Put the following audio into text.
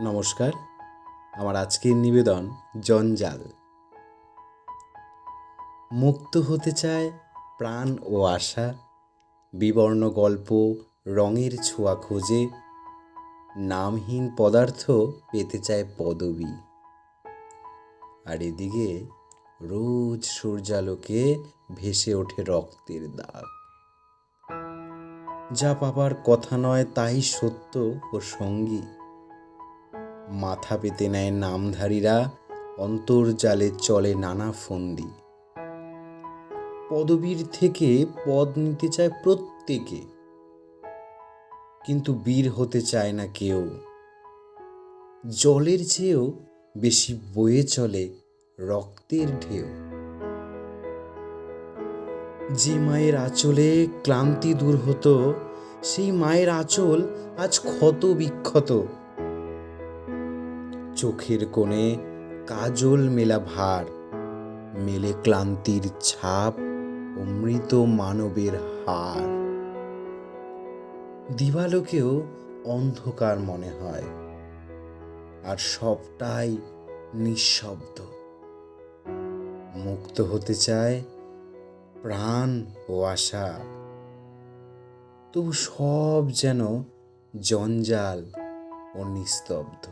নমস্কার। আমার আজকের নিবেদন জঞ্জাল। মুক্ত হতে চায় প্রাণ ও আশা, বিবর্ণ গল্প রঙের ছোঁয়া খোঁজে, নামহীন পদার্থ পেতে চায় পদবী। আর এদিকে রোজ সূর্যালোকে ভেসে ওঠে রক্তের দাগ। যা পাবার কথা নয় তাই সত্য ও সঙ্গী মাথা পেতে নেয় নামধারীরা, অন্তর্জালে চলে নানা ফন্দি। পদবীর থেকে পদ নিতে চায় প্রত্যেকে, কিন্তু বীর হতে চায় না কেউ। জলের চেয়েও বেশি বয়ে চলে রক্তের ঢেউ। যে মায়ের আঁচলে ক্লান্তি দূর হতো, সেই মায়ের আঁচল আজ ক্ষত বিক্ষত। চোখের কোণে কাজল মেলা ভার, মেলে ক্লান্তির ছাপ ও মৃত মানবের হার। দিবালোকেও অন্ধকার মনে হয়, আর সবটাই নিঃশব্দ। মুক্ত হতে চায় প্রাণ ও আশা, তবু সব যেন জঞ্জাল ও নিস্তব্ধ।